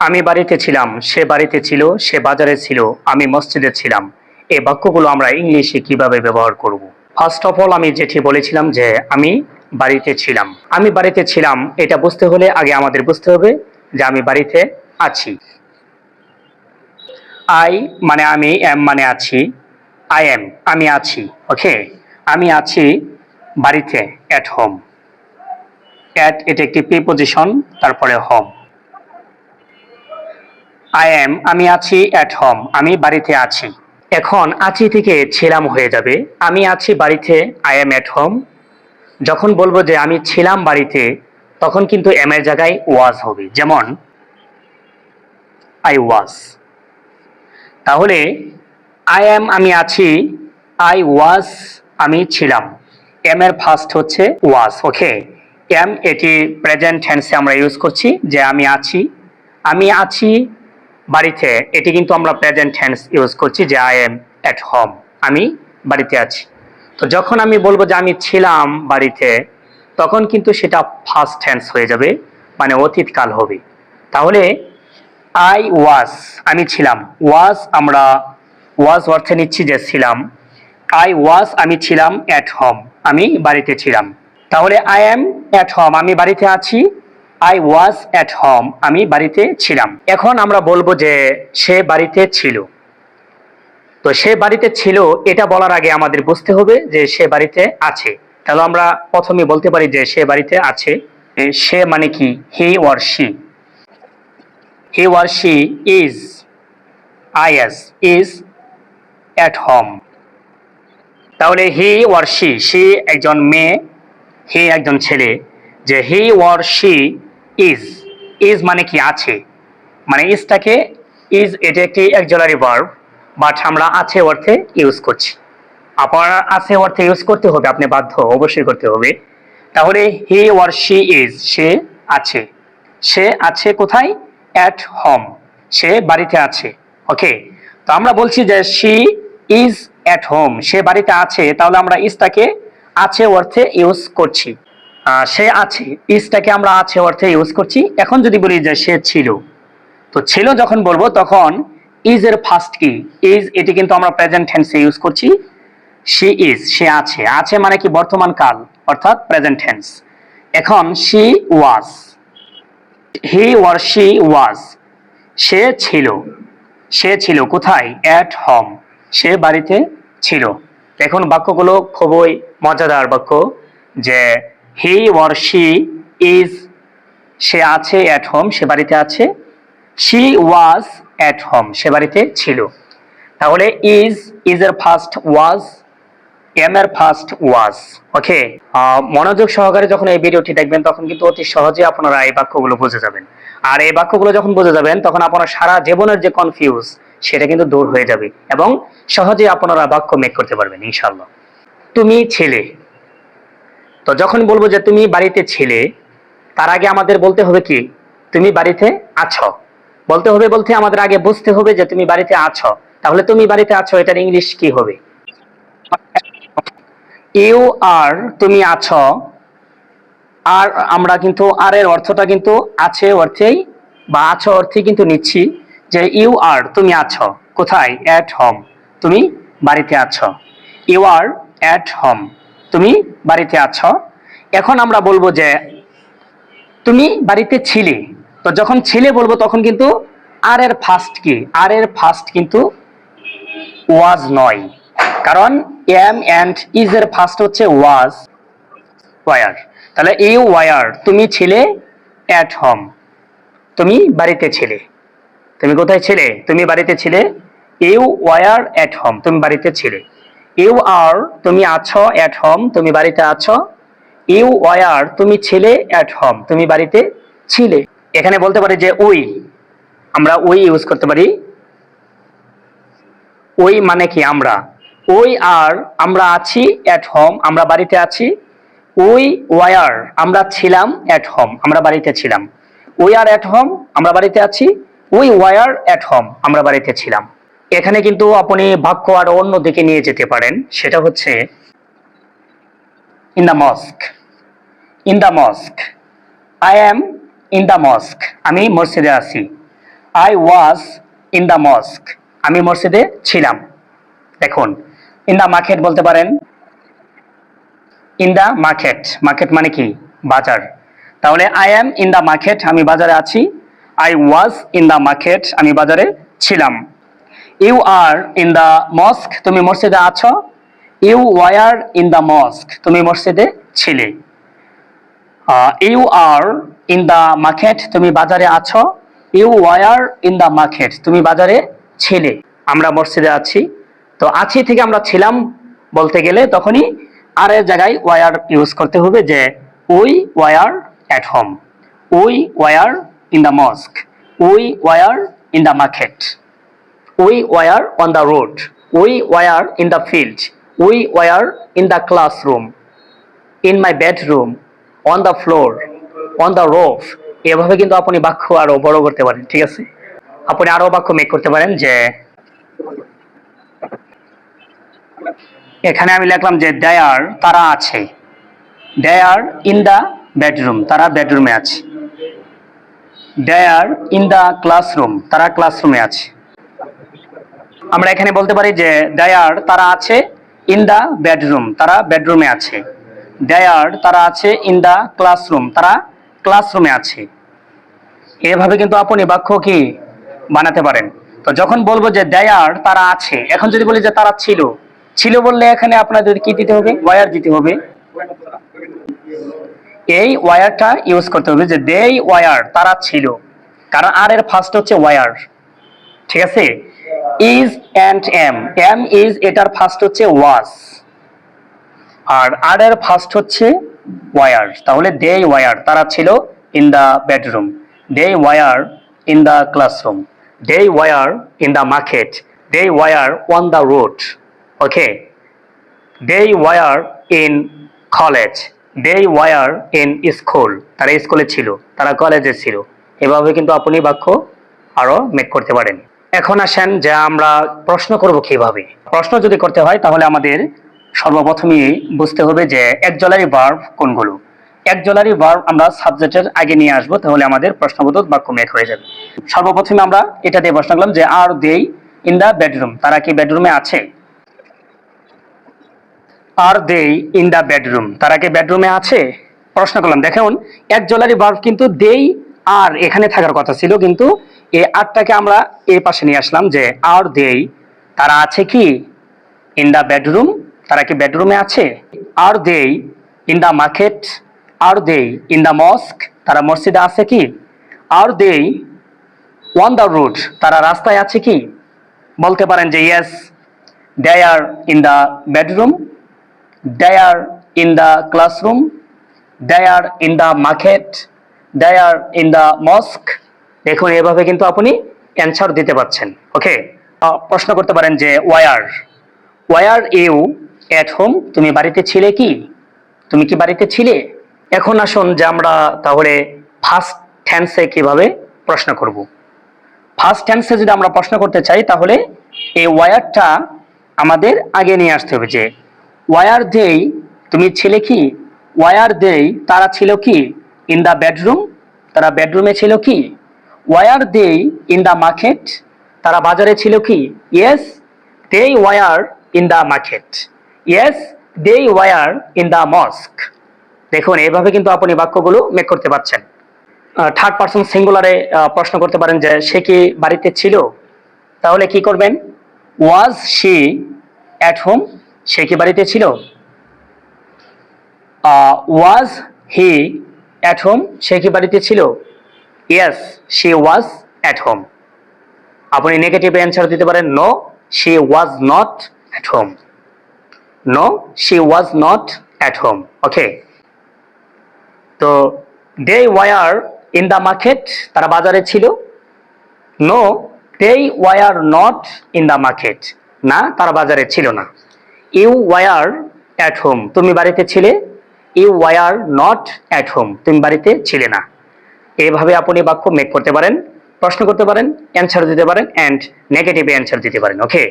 আমি বাড়িতে ছিলাম, সে বাড়িতে ছিল, সে বাজারে ছিল, আমি মসজিদে ছিলাম। এই বাক্যগুলো আমরা ইংলিশে কীভাবে ব্যবহার করব? ফার্স্ট অফ অল আমি যেটি বলেছিলাম যে আমি বাড়িতে ছিলাম। আমি বাড়িতে ছিলাম, এটা বুঝতে হলে আগে আমাদের বুঝতে হবে যে আমি বাড়িতে আছি। আই মানে আমি এম মানে আছি। আই এম আমি আছি ওকে আমি আছি বাড়িতে অ্যাট হোম অ্যাট এটা একটি প্রিপোজিশন তারপরে হোম আই এম আমি আছি অ্যাট হোম আমি বাড়িতে আছি। এখন আছি থেকে ছিলাম হয়ে যাবে। আমি আছি বাড়িতে আই এম অ্যাট হোম যখন বলব যে আমি ছিলাম বাড়িতে, তখন কিন্তু এম এর জায়গায় ওয়াজ হবে। যেমন আই ওয়াজ তাহলে আই এম আমি আছি আই ওয়াজ আমি ছিলাম। এম এর ফার্স্ট হচ্ছে ওয়াজ ওকে এম এটি প্রেজেন্ট টেন্সে আমরা ইউজ করছি যে আমি আছি। আমি আছি বাড়িতে, এটি কিন্তু আমরা প্রেজেন্ট টেন্স ইউজ করছি যে আই এম অ্যাট হোম আমি বাড়িতে আছি। তো যখন আমি বলব যে আমি ছিলাম বাড়িতে, তখন কিন্তু সেটা ফার্স্ট টেন্স হয়ে যাবে মানে অতীতকাল হবে। তাহলে আই ওয়াজ আমি ছিলাম। ওয়াজ আমরা ওয়াজ অর্থে নিচ্ছি যে ছিলাম। আই ওয়াজ আমি ছিলাম অ্যাট হোম আমি বাড়িতে ছিলাম। তাহলে আই এম অ্যাট হোম আমি বাড়িতে আছি আই ওয়াজ অ্যাট হোম আমি বাড়িতে ছিলাম। এখন আমরা বলব যে সে বাড়িতে ছিল। তো সে বাড়িতে ছিল, এটা বলার আগে আমাদের বুঝতে হবে যে সে বাড়িতে আছে। তাহলে আমরা প্রথমে বলতে পারি যে সে বাড়িতে আছে। সে মানে কি? He were she he were she is I S is at home তাহলে হি ওয়ার শি সে একজন মেয়ে হি একজন ছেলে। যে he were she is is মানে কি আছে? মানে ইজটাকে ইজ এটা একটি একজলারি ভার্ব বাট আমরা আছে অর্থে ইউজ করছি। আপনার আছে অর্থে ইউজ করতে হবে, আপনি বাধ্য, অবশ্যই করতে হবে। তাহলে হি ওয়ার শি ইজ সে আছে। সে আছে কোথায়? অ্যাট হোম সে বাড়িতে আছে। ওকে তো আমরা বলছি যে শি ইজ অ্যাট হোম সে বাড়িতে আছে, তাহলে আমরা ইজটাকে আছে অর্থে ইউজ করছি। সে আছে ইজটাকে আমরা আছে অর্থে ইউজ করছি। এখন যদি বলি যে সে ছিল, তো ছিল যখন বলব তখন ইজ এর ফার্স্ট কি? ইজ এটি কিন্তু আমরা প্রেজেন্ট টেন্সে ইউজ করছি। শি ইজ সে আছে। আছে মানে কি? বর্তমান কাল, অর্থাৎ প্রেজেন্ট টেন্স এখন she was he were she was সে ছিল। সে ছিল কোথায়? অ্যাট হোম সে বাড়িতে ছিল। এখন বাক্যগুলো খুবই মজাদার বাক্য যে হি ওয়ার শি ইজ সে আছে অ্যাট হোম সে বাড়িতে আছে শি ওয়াজ অ্যাট হোম সে বাড়িতে ছিল। তাহলে ইজ ইজ এর ফার্স্ট ওয়াজ এম এর ফার্স্ট ওয়াজ ওকে মনোযোগ সহকারে যখন এই ভিডিওটি দেখবেন, তখন কিন্তু অতি সহজে আপনারা এই বাক্যগুলো বুঝে যাবেন। আর এই বাক্যগুলো যখন বুঝে যাবেন, তখন আপনার সারা জীবনের যে কনফিউজ সেটা কিন্তু দূর হয়ে যাবে এবং সহজে আপনারা বাক্য মেক করতে পারবেন ইনশাল্লাহ তুমি ছেলে তো যখন বলব যে তুমি বাড়িতে ছিলে, তার আগে আমাদের বলতে হবে কি? তুমি বাড়িতে আছো। বলতে হবে বলতে আমাদের আগে বুঝতে হবে যে তুমি বাড়িতে আছো। তাহলে তুমি বাড়িতে আছো, এটার ইংলিশ কি হবে? ইউ আর, তুমি আছো। আর আমরা কিন্তু আর এর অর্থটা কিন্তু আছে অর্থেই, বা আছো অর্থে কিন্তু নিচ্ছি যে ইউ আর, তুমি আছো। কোথায়? At home. তুমি বাড়িতে আছো। You are, at home. তুমি বাড়িতে আছো। এখন আমরা বলব যে তুমি বাড়িতে ছিলে। তো যখন ছিলে বলব তখন কিন্তু আর এর ফার্স্ট কি? আর এর ফার্স্ট কিন্তু ওয়াজ নয়। কারণ এম অ্যান্ড ইজ এর ফার্স্ট হচ্ছে ওয়াজ ওয়ার তাহলে ইউ ওয়ার তুমি ছিলে অ্যাট হোম তুমি বাড়িতে ছিলে। তুমি কোথায় ছিলে? তুমি বাড়িতে ছিলে ইউ ওয়ার অ্যাট হোম তুমি বাড়িতে ছিলে। ইউ আর তুমি আছো অ্যাট হোম তুমি বাড়িতে আছো। ইউ ওয়ার তুমি ছিলে অ্যাট হোম তুমি বাড়িতে ছিলে। এখানে বলতে পারি যে উই, আমরা উই ইউজ করতে পারি। ওই মানে কি আমরা? ওই আর আমরা আছি অ্যাট হোম আমরা বাড়িতে আছি। ওই ওয়ার আমরা ছিলাম অ্যাট হোম আমরা বাড়িতে ছিলাম। উই আর অ্যাট হোম আমরা বাড়িতে আছি। উই ওয়ার অ্যাট হোম আমরা বাড়িতে ছিলাম। এখানে কিন্তু আপনি বাক্য আর অন্য দিকে নিয়ে যেতে পারেন। সেটা হচ্ছে in the mosque in the mosque I am in the mosque আমি মসজিদে আছি। I was in the mosque আমি মসজিদে ছিলাম। দেখুন ইন দ্য মার্কেট বলতে পারেন ইন দ্য মার্কেট মার্কেট মানে কি? বাজার। তাহলে I am in the market আমি বাজারে আছি। I was in the market আমি বাজারে ছিলাম। You are in the mosque তুমি মসজিদে আছো। You were in the mosque তুমি মসজিদে ছিলে। You are in the market তুমি বাজারে আছো। You were in the market তুমি বাজারে ছিলে। আমরা মসজিদে আছি। তো আছি থেকে আমরা ছিলাম বলতে গেলে তখনই আর এর জায়গায় ওয়ার ইউজ করতে হবে যে we were at home we were in the mosque we were in the market we were on the road we were in the field we were in the classroom in my bedroom on the floor on the roof এভাবে কিন্তু আপনি বাক্য আরও বড় করতে পারেন, ঠিক আছে? আপনি আরও বাক্য মেক করতে পারেন যে, এখানে আমি লিখলাম যে দেয়ার তারা আছে। দেয়ার ইন দ্য বেডরুম তারা বেডরুমে আছে। দেয়ার ইন দ্য ক্লাসরুম তারা ক্লাসরুমে আছে। আমরা এখানে বলতে পারি যে দেয়ার তারা আছে ইন দ্য বেডরুম তারা বেডরুমে আছে। দেয়ার তারা আছে ইন দ্য ক্লাসরুম তারা ক্লাসরুমে আছে। এভাবে কিন্তু আপনি বাক্য কি বানাতে পারেন। তো যখন বলব যে দেয়ার তারা আছে, এখন যদি বলি যে তারা ছিল ছিল বললে এখানে আপনাদের কি দিতে হবে? ওয়ার দিতে হবে। এই ওয়ারটা ইউজ করতে হবে যে দেই ওয়ার তারা ছিল। কারণ আর এর ফার্স্ট হচ্ছে ওয়ার ঠিক আছে? Is and am am is এটার ফার্স্ট হচ্ছে ওয়াস আর আর এর ফার্স্ট হচ্ছে ওয়ার তাহলে দে ওয়ার তারা ছিল in the bedroom they were in the classroom they were in the market they were on the road okay they were in college they were in school তারা স্কুলে ছিল। তারা কলেজে ছিল। এভাবে কিন্তু আপনি বাক্য আরও মেক করতে পারেন। এখন আসেন যে আমরা প্রশ্ন করব কীভাবে। প্রশ্ন যদি করতে হয় তাহলে আমাদের সর্বপ্রথমেই বুঝতে হবে যে একজলারি ভার্ব কোনগুলো। একজলারি ভার্ব আমরা সাবজেক্টের আগে নিয়ে আসব, তাহলে আমাদের প্রশ্নবোধক বাক্য মেক হয়ে যাবে। সর্বপ্রথমে আমরা এটা দিয়ে প্রশ্ন করলাম যে আর দেই ইন দ্য বেডরুম তারা কি বেডরুমে আছে? আর দেই ইন দ্য বেডরুম তারা কি বেডরুমে আছে? প্রশ্ন করলাম, দেখুন, এক জলারি ভার্ব কিন্তু দেই আর এখানে থাকার কথা ছিল, কিন্তু এই আটটাকে আমরা এই পাশে নিয়ে আসলাম যে আর দেই, তারা আছে কি? ইন দ্য বেডরুম তারা কি বেডরুমে আছে? আর দেই ইন দ্য মার্কেট আর দেই ইন দ্য মস্ক তারা মসজিদে আছে কি? আর দেই ওয়ান দ্য রুট তারা রাস্তায় আছে কি? বলতে পারেন যে yes they are in the bedroom they are in the classroom they are in the market, they are in the mosque দেখুন এভাবে কিন্তু আপনি অ্যান্সার দিতে পারছেন ওকে প্রশ্ন করতে পারেন যে were were you at home তুমি বাড়িতে ছিলে কি? তুমি কি বাড়িতে ছিলে? এখন আসুন যে আমরা তাহলে ফার্স্ট টেন্সে কীভাবে প্রশ্ন করব। ফার্স্ট টেন্সে যদি আমরা প্রশ্ন করতে চাই, তাহলে এই ওয়ারটা আমাদের আগে নিয়ে আসতে হবে যে ওয়ার দেই, তুমি ছিলে কি? ওয়ার দেই, তারা ছিল কি? ইন দ্য বেডরুম তারা বেডরুমে ছিল কি? Were they in the market তারা বাজারে ছিল কি? Yes they were in the market yes they were in the mosque দেখুন, এইভাবে কিন্তু আপনি বাক্যগুলো মেক করতে পারছেন। থার্ড পার্সন সিঙ্গুলারে প্রশ্ন করতে পারেন যে সে কি বাড়িতে ছিল? তাহলে কি করবেন? ওয়াজ শি অ্যাট হোম সে কি বাড়িতে ছিল? ওয়াজ হি অ্যাট হোম সে কি বাড়িতে ছিল? Yes she was at home আপনি নেগেটিভ অ্যান্সার দিতে পারেন no she was not at home no she was not at home okay তো they were in the market তারা বাজারে ছিল। No they were not in the market না, তারা বাজারে ছিল না। ইউ ওয়ার অ্যাট হোম তুমি বাড়িতে ছিলে? You were not at home তুমি বাড়িতে ছিলে না। এইভাবে আপনি বাক্য মেক করতে পারেন, প্রশ্ন করতে পারেন অ্যান্সার দিতে পারেন অ্যান্ড নেগেটিভ অ্যান্সার দিতে পারেন ওকে